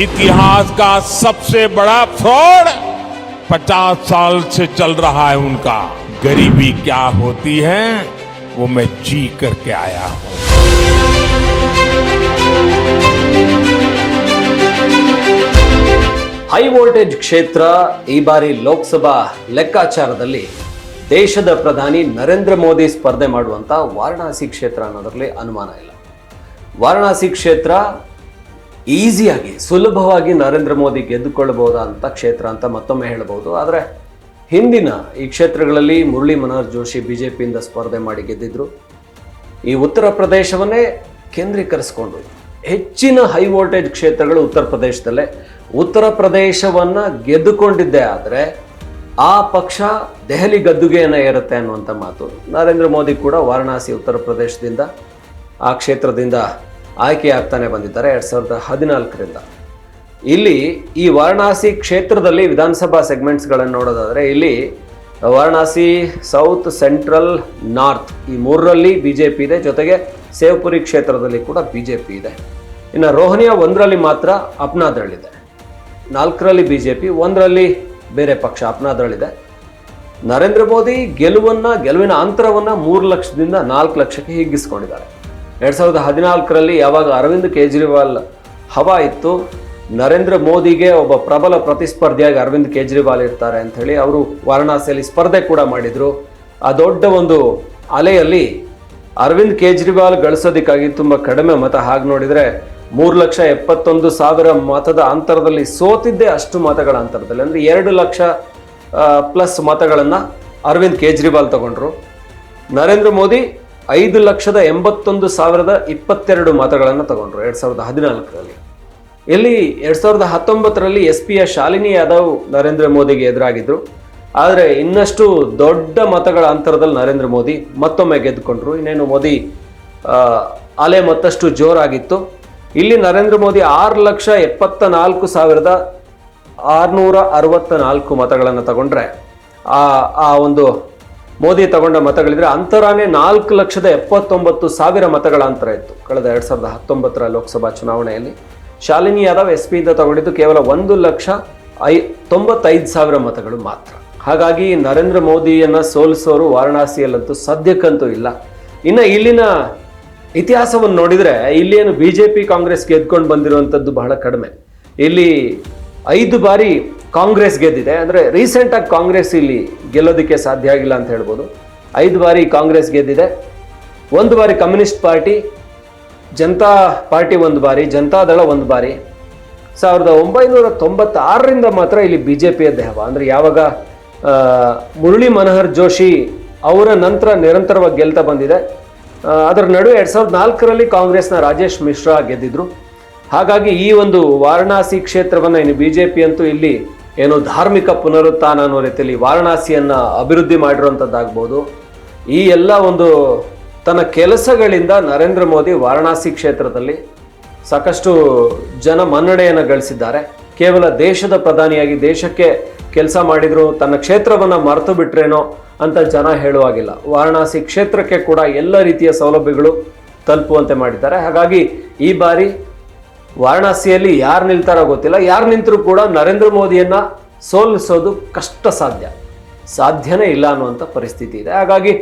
इतिहास का सबसे बड़ा फ्रॉड पचास साल से चल रहा है उनका गरीबी क्या होती है वो मैं जी करके आया हूं ಹೈ ವೋಲ್ಟೇಜ್ ಕ್ಷೇತ್ರ ಈ ಬಾರಿ ಲೋಕಸಭಾ ಲೆಕ್ಕಾಚಾರದಲ್ಲಿ ದೇಶದ ಪ್ರಧಾನಿ ನರೇಂದ್ರ ಮೋದಿ ಸ್ಪರ್ಧೆ ಮಾಡುವಂತ ವಾರಣಾಸಿ ಕ್ಷೇತ್ರ ಅನ್ನೋದರಲ್ಲಿ ಅನುಮಾನ ಇಲ್ಲ ವಾರಣಾಸಿ ಕ್ಷೇತ್ರ ಈಸಿಯಾಗಿ, ಸುಲಭವಾಗಿ ನರೇಂದ್ರ ಮೋದಿ ಗೆದ್ದುಕೊಳ್ಳಬಹುದಂತ ಕ್ಷೇತ್ರ ಅಂತ ಮತ್ತೊಮ್ಮೆ ಹೇಳಬಹುದು. ಆದರೆ ಹಿಂದಿನ ಈ ಕ್ಷೇತ್ರಗಳಲ್ಲಿ ಮುರಳಿ ಮನೋಹರ್ ಜೋಶಿ ಬಿಜೆಪಿಯಿಂದ ಸ್ಪರ್ಧೆ ಮಾಡಿ ಗೆದ್ದಿದ್ರು. ಈ ಉತ್ತರ ಪ್ರದೇಶವನ್ನೇ ಕೇಂದ್ರೀಕರಿಸಿಕೊಂಡು ಹೆಚ್ಚಿನ ಹೈ ವೋಲ್ಟೇಜ್ ಕ್ಷೇತ್ರಗಳು ಉತ್ತರ ಪ್ರದೇಶದಲ್ಲೇ ಉತ್ತರ ಪ್ರದೇಶವನ್ನ ಗೆದ್ದುಕೊಂಡಿದ್ದೆ ಆದರೆ ಆ ಪಕ್ಷ ದೆಹಲಿ ಗದ್ದುಗೆಯನ್ನು ಏರುತ್ತೆ ಅನ್ನುವಂಥ ಮಾತು ನರೇಂದ್ರ ಮೋದಿ ಕೂಡ ವಾರಣಾಸಿ ಉತ್ತರ ಪ್ರದೇಶದಿಂದ ಆ ಕ್ಷೇತ್ರದಿಂದ ಆಯ್ಕೆ ಆಗ್ತಾನೆ ಬಂದಿದ್ದಾರೆ ಎರಡ್ ಸಾವಿರದ ಹದಿನಾಲ್ಕರಿಂದ. ಇಲ್ಲಿ ಈ ವಾರಣಾಸಿ ಕ್ಷೇತ್ರದಲ್ಲಿ ವಿಧಾನಸಭಾ ಸೆಗ್ಮೆಂಟ್ಸ್ಗಳನ್ನು ನೋಡೋದಾದರೆ ಇಲ್ಲಿ ವಾರಣಾಸಿ, ಸೌತ್ ಸೆಂಟ್ರಲ್, ನಾರ್ತ್ ಈ ಮೂರರಲ್ಲಿ ಬಿ ಜೆ ಪಿ ಇದೆ. ಜೊತೆಗೆ ಸೇವ್ಪುರಿ ಕ್ಷೇತ್ರದಲ್ಲಿ ಕೂಡ ಬಿ ಜೆ ಪಿ ಇದೆ. ಇನ್ನು ರೋಹನಿಯ ಒಂದರಲ್ಲಿ ಮಾತ್ರ ಅಪ್ನಾದ್ರಳಿದೆ ನಾಲ್ಕರಲ್ಲಿ ಬಿ ಜೆ ಪಿ ಒಂದರಲ್ಲಿ ಬೇರೆ ಪಕ್ಷ ಅಪ್ನಾದ್ರಳಿದೆ ನರೇಂದ್ರ ಮೋದಿ ಗೆಲುವನ್ನು, ಗೆಲುವಿನ ಅಂತರವನ್ನು ಮೂರು ಲಕ್ಷದಿಂದ ನಾಲ್ಕು ಲಕ್ಷಕ್ಕೆ ಹಿಗ್ಗಿಸ್ಕೊಂಡಿದ್ದಾರೆ. ಎರಡ್ ಸಾವಿರದ ಹದಿನಾಲ್ಕರಲ್ಲಿ ಯಾವಾಗ ಅರವಿಂದ್ ಕೇಜ್ರಿವಾಲ್ ಹವಾ ಇತ್ತು, ನರೇಂದ್ರ ಮೋದಿಗೆ ಒಬ್ಬ ಪ್ರಬಲ ಪ್ರತಿಸ್ಪರ್ಧಿಯಾಗಿ ಅರವಿಂದ್ ಕೇಜ್ರಿವಾಲ್ ಇರ್ತಾರೆ ಅಂಥೇಳಿ ಅವರು ವಾರಣಾಸಿಯಲ್ಲಿ ಸ್ಪರ್ಧೆ ಕೂಡ ಮಾಡಿದರು. ಆ ದೊಡ್ಡ ಒಂದು ಅಲೆಯಲ್ಲಿ ಅರವಿಂದ್ ಕೇಜ್ರಿವಾಲ್ ಗಳಿಸೋದಕ್ಕಾಗಿ ತುಂಬ ಕಡಿಮೆ ಮತ. ಹಾಗೆ ನೋಡಿದರೆ ಮೂರು ಲಕ್ಷ ಎಪ್ಪತ್ತೊಂದು ಸಾವಿರ ಮತದ ಅಂತರದಲ್ಲಿ ಸೋತಿದ್ದೇ ಅಷ್ಟು ಮತಗಳ ಅಂತರದಲ್ಲಿ. ಅಂದರೆ ಎರಡು ಲಕ್ಷ ಪ್ಲಸ್ ಮತಗಳನ್ನು ಅರವಿಂದ್ ಕೇಜ್ರಿವಾಲ್ ತಗೊಂಡ್ರು. ನರೇಂದ್ರ ಮೋದಿ ಐದು ಲಕ್ಷದ ಎಂಬತ್ತೊಂದು ಸಾವಿರದ ಇಪ್ಪತ್ತೆರಡು ಮತಗಳನ್ನು ತಗೊಂಡ್ರು ಎರಡ್ ಸಾವಿರದ ಹದಿನಾಲ್ಕರಲ್ಲಿ. ಇಲ್ಲಿ ಎರಡ್ ಸಾವಿರದ ಹತ್ತೊಂಬತ್ತರಲ್ಲಿ ಎಸ್ ಪಿಯ ಶಾಲಿನಿ ಯಾದವ್ ನರೇಂದ್ರ ಮೋದಿಗೆ ಎದುರಾಗಿದ್ರು. ಆದರೆ ಇನ್ನಷ್ಟು ದೊಡ್ಡ ಮತಗಳ ಅಂತರದಲ್ಲಿ ನರೇಂದ್ರ ಮೋದಿ ಮತ್ತೊಮ್ಮೆ ಗೆದ್ದುಕೊಂಡ್ರು. ಇನ್ನೇನು ಮೋದಿ ಅಲೆ ಮತ್ತಷ್ಟು ಜೋರಾಗಿತ್ತು. ಇಲ್ಲಿ ನರೇಂದ್ರ ಮೋದಿ ಆರು ಲಕ್ಷ ಎಪ್ಪತ್ತ ನಾಲ್ಕು ಸಾವಿರದ ಆರುನೂರ ಅರವತ್ತ ನಾಲ್ಕು ಮತಗಳನ್ನು ತಗೊಂಡ್ರೆ, ಆ ಆ ಒಂದು ಮೋದಿ ತಗೊಂಡ ಮತಗಳಿದ್ರೆ ಅಂತರಾನೇ ನಾಲ್ಕು ಲಕ್ಷದ ಎಪ್ಪತ್ತೊಂಬತ್ತು ಸಾವಿರ ಮತಗಳ ಅಂತರ ಇತ್ತು. ಕಳೆದ ಎರಡ್ ಸಾವಿರದ ಹತ್ತೊಂಬತ್ತರ ಲೋಕಸಭಾ ಚುನಾವಣೆಯಲ್ಲಿ ಶಾಲಿನಿ ಯಾದವ್ ಎಸ್ ಪಿಯಿಂದ ತಗೊಂಡಿದ್ದು ಕೇವಲ ಒಂದು ಲಕ್ಷ ಐ ತೊಂಬತ್ತೈದು ಸಾವಿರ ಮತಗಳು ಮಾತ್ರ. ಹಾಗಾಗಿ ನರೇಂದ್ರ ಮೋದಿಯನ್ನ ಸೋಲಿಸೋರು ವಾರಣಾಸಿಯಲ್ಲಂತೂ ಸದ್ಯಕ್ಕಂತೂ ಇಲ್ಲ. ಇನ್ನು ಇಲ್ಲಿನ ಇತಿಹಾಸವನ್ನು ನೋಡಿದ್ರೆ ಇಲ್ಲಿ ಏನು ಬಿಜೆಪಿ ಕಾಂಗ್ರೆಸ್ ಗೆದ್ಕೊಂಡು ಬಂದಿರುವಂಥದ್ದು ಬಹಳ ಕಡಿಮೆ. ಇಲ್ಲಿ ಐದು ಬಾರಿ ಕಾಂಗ್ರೆಸ್ ಗೆದ್ದಿದೆ. ಅಂದರೆ ರೀಸೆಂಟಾಗಿ ಕಾಂಗ್ರೆಸ್ ಇಲ್ಲಿ ಗೆಲ್ಲೋದಕ್ಕೆ ಸಾಧ್ಯ ಆಗಿಲ್ಲ ಅಂತ ಹೇಳ್ಬೋದು. ಐದು ಬಾರಿ ಕಾಂಗ್ರೆಸ್ ಗೆದ್ದಿದೆ. ಒಂದು ಬಾರಿ ಕಮ್ಯುನಿಸ್ಟ್ ಪಾರ್ಟಿ, ಜನತಾ ಪಾರ್ಟಿ ಒಂದು ಬಾರಿ ಜನತಾದಳ ಒಂದು ಬಾರಿ. ಸಾವಿರದ ಒಂಬೈನೂರ ತೊಂಬತ್ತಾರರಿಂದ ಮಾತ್ರ ಇಲ್ಲಿ ಬಿ ಜೆ ಪಿಯ ದೇಹವ ಅಂದರೆ ಯಾವಾಗ ಮುರಳಿ ಮನೋಹರ್ ಜೋಶಿ ಅವರ ನಂತರ ನಿರಂತರವಾಗಿ ಗೆಲ್ತಾ ಬಂದಿದೆ. ಅದರ ನಡುವೆ ಎರಡು ಸಾವಿರದ ನಾಲ್ಕರಲ್ಲಿ ಕಾಂಗ್ರೆಸ್ನ ರಾಜೇಶ್ ಮಿಶ್ರಾ ಗೆದ್ದಿದ್ರು. ಹಾಗಾಗಿ ಈ ಒಂದು ವಾರಣಾಸಿ ಕ್ಷೇತ್ರವನ್ನು ಇನ್ನು ಬಿ ಜೆ ಪಿ ಅಂತೂ ಇಲ್ಲಿ ಏನು ಧಾರ್ಮಿಕ ಪುನರುತ್ಥಾನ ಅನ್ನೋ ರೀತಿಯಲ್ಲಿ ವಾರಣಾಸಿಯನ್ನು ಅಭಿವೃದ್ಧಿ ಮಾಡಿರುವಂಥದ್ದಾಗ್ಬೋದು ಈ ಎಲ್ಲ ಒಂದು ತನ್ನ ಕೆಲಸಗಳಿಂದ ನರೇಂದ್ರ ಮೋದಿ ವಾರಣಾಸಿ ಕ್ಷೇತ್ರದಲ್ಲಿ ಸಾಕಷ್ಟು ಜನ ಮನ್ನಣೆಯನ್ನು ಗಳಿಸಿದ್ದಾರೆ. ಕೇವಲ ದೇಶದ ಪ್ರಧಾನಿಯಾಗಿ ದೇಶಕ್ಕೆ ಕೆಲಸ ಮಾಡಿದ್ರು, ತನ್ನ ಕ್ಷೇತ್ರವನ್ನು ಮರೆತು ಬಿಟ್ರೇನೋ ಅಂತ ಜನ ಹೇಳುವಾಗಿಲ್ಲ. ವಾರಣಾಸಿ ಕ್ಷೇತ್ರಕ್ಕೆ ಕೂಡ ಎಲ್ಲ ರೀತಿಯ ಸೌಲಭ್ಯಗಳು ತಲುಪುವಂತೆ ಮಾಡಿದ್ದಾರೆ. ಹಾಗಾಗಿ ಈ ಬಾರಿ ವಾರಣಾಸಿಯಲ್ಲಿ ಯಾರು ನಿಲ್ತಾರೋ ಗೊತ್ತಿಲ್ಲ. ಯಾರು ನಿಂತರೂ ಕೂಡ ನರೇಂದ್ರ ಮೋದಿಯನ್ನು ಸೋಲಿಸೋದು ಕಷ್ಟ ಸಾಧ್ಯ ಸಾಧ್ಯನೇ ಇಲ್ಲ ಅನ್ನುವಂಥ ಪರಿಸ್ಥಿತಿ ಇದೆ. ಹಾಗಾಗಿ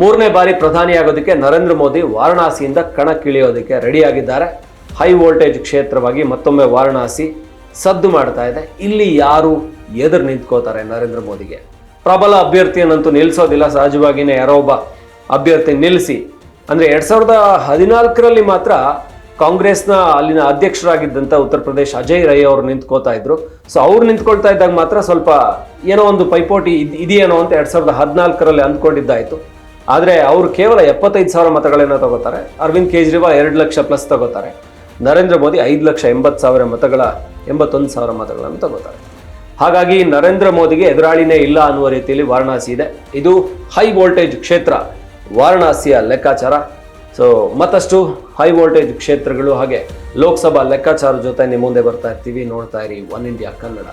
ಮೂರನೇ ಬಾರಿ ಪ್ರಧಾನಿಯಾಗೋದಕ್ಕೆ ನರೇಂದ್ರ ಮೋದಿ ವಾರಣಾಸಿಯಿಂದ ಕಣಕ್ಕಿಳಿಯೋದಕ್ಕೆ ರೆಡಿಯಾಗಿದ್ದಾರೆ. ಹೈ ವೋಲ್ಟೇಜ್ ಕ್ಷೇತ್ರವಾಗಿ ಮತ್ತೊಮ್ಮೆ ವಾರಣಾಸಿ ಸದ್ದು ಮಾಡ್ತಾ ಇದೆ. ಇಲ್ಲಿ ಯಾರು ಎದುರು ನಿಂತ್ಕೋತಾರೆ ನರೇಂದ್ರ ಮೋದಿಗೆ? ಪ್ರಬಲ ಅಭ್ಯರ್ಥಿಯನ್ನಂತೂ ನಿಲ್ಲಿಸೋದಿಲ್ಲ ಸಹಜವಾಗಿಯೇ ಯಾರೋ ಒಬ್ಬ ಅಭ್ಯರ್ಥಿ ನಿಲ್ಲಿಸಿ ಅಂದರೆ ಎರಡು ಸಾವಿರದ ಹದಿನಾಲ್ಕರಲ್ಲಿ ಮಾತ್ರ ಕಾಂಗ್ರೆಸ್ನ ಅಲ್ಲಿನ ಅಧ್ಯಕ್ಷರಾಗಿದ್ದಂಥ ಉತ್ತರ ಪ್ರದೇಶ ಅಜಯ್ ರೈ ಅವರು ನಿಂತ್ಕೋತಾ ಇದ್ರು. ಸೊ ಅವ್ರು ನಿಂತ್ಕೊಳ್ತಾ ಇದ್ದಾಗ ಮಾತ್ರ ಸ್ವಲ್ಪ ಏನೋ ಒಂದು ಪೈಪೋಟಿ ಇದ್- ಇದೆಯೇನೋ ಅಂತ ಎರಡು ಸಾವಿರದ ಹದಿನಾಲ್ಕರಲ್ಲಿ ಅಂದ್ಕೊಂಡಿದ್ದಾಯಿತು. ಆದರೆ ಅವರು ಕೇವಲ ಎಪ್ಪತ್ತೈದು ಸಾವಿರ ಮತಗಳನ್ನ ತಗೋತಾರೆ. ಅರವಿಂದ್ ಕೇಜ್ರಿವಾಲ್ ಎರಡು ಲಕ್ಷ ಪ್ಲಸ್ ತಗೋತಾರೆ. ನರೇಂದ್ರ ಮೋದಿ ಐದು ಲಕ್ಷ ಎಂಬತ್ತು ಸಾವಿರ ಮತಗಳ, ಎಂಬತ್ತೊಂದು ಸಾವಿರ ಮತಗಳನ್ನು ತಗೋತಾರೆ. ಹಾಗಾಗಿ ನರೇಂದ್ರ ಮೋದಿಗೆ ಎದುರಾಳಿನೇ ಇಲ್ಲ ಅನ್ನುವ ರೀತಿಯಲ್ಲಿ ವಾರಣಾಸಿ ಇದೆ. ಇದು ಹೈ ವೋಲ್ಟೇಜ್ ಕ್ಷೇತ್ರ ವಾರಣಾಸಿಯ ಲೆಕ್ಕಾಚಾರ. ಸೊ ಮತ್ತಷ್ಟು ಹೈ ವೋಲ್ಟೇಜ್ ಕ್ಷೇತ್ರಗಳು ಹಾಗೆ ಲೋಕಸಭಾ ಲೆಕ್ಕಾಚಾರ ಜೊತೆ ನಿಮ್ಮ ಮುಂದೆ ಬರ್ತಾ ಇರ್ತೀವಿ. ನೋಡ್ತಾ ಇರಿ, ಒನ್ ಇಂಡಿಯಾ ಕನ್ನಡ.